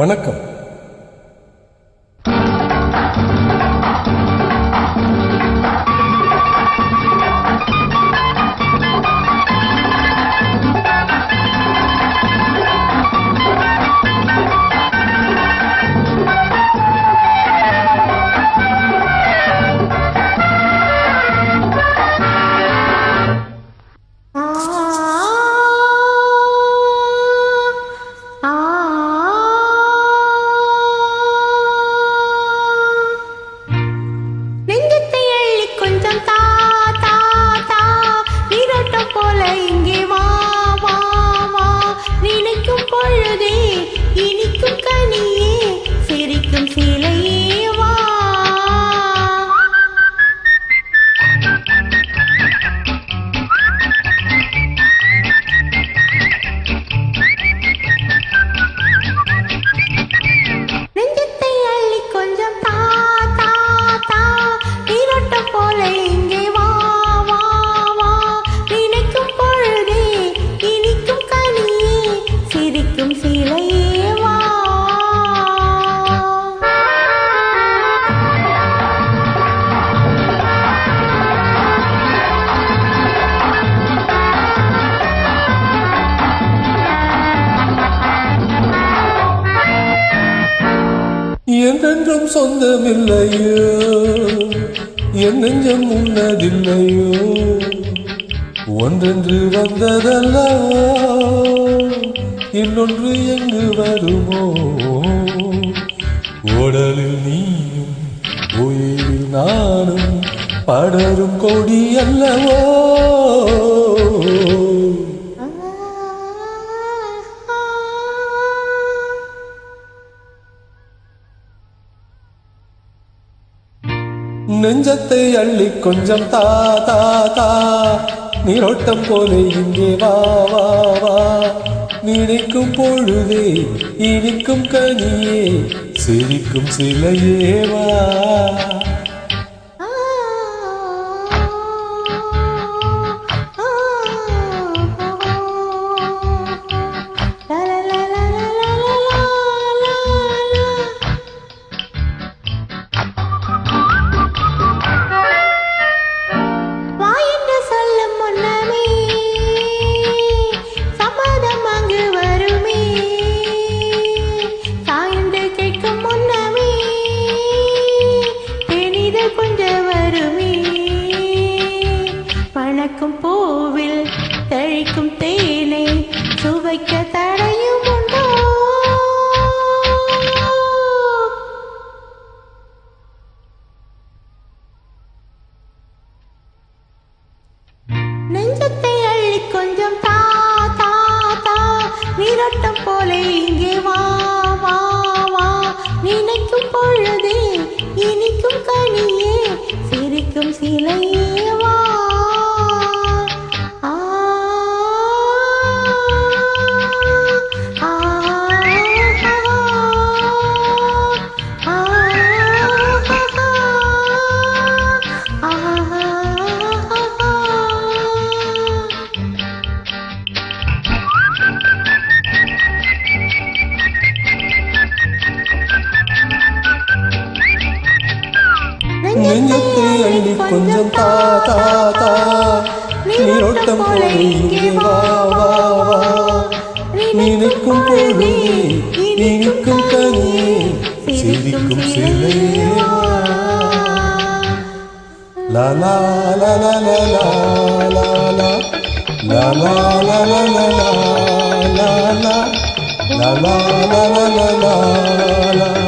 வணக்கம். என்றென்றும் சொந்தமில்லையோ? என் நெஞ்சம் உன்னதில்லையோ ஒன்றென்று வந்ததல்ல இன்னொன்று எங்கு வருமோ? உடலில் நீயும் உயிரில் நானும் படரும் கொடி அல்லவோ? நெஞ்சத்தை அள்ளி கொஞ்சம் தா தா தா. நீரோட்டம் போலே இங்கே வா வா வா. நினைக்கும் பொழுதே இனிக்கும் கனியே சிரிக்கும் சிலையே வா. வைக்க தடையும் உண்டோ? நெஞ்சத்தை அள்ளி கொஞ்சம் தா தா தா. நீரோட்டம் போல இங்கே வா வா வா. நினைக்கும் பொழுதே இனிக்கும் கனியே சிரிக்கும் சிலையே. நெஞ்சத்தை அள்ளி கொஞ்சம் தா தா தா நீரோட்டம் போல இங்கே வா வா வா நினைக்கும் பொழுதே இனிக்கும் கனியே சிரிக்கும் சிலையே வா. La la la la la la la la La la la la la la la la La la la la la la la la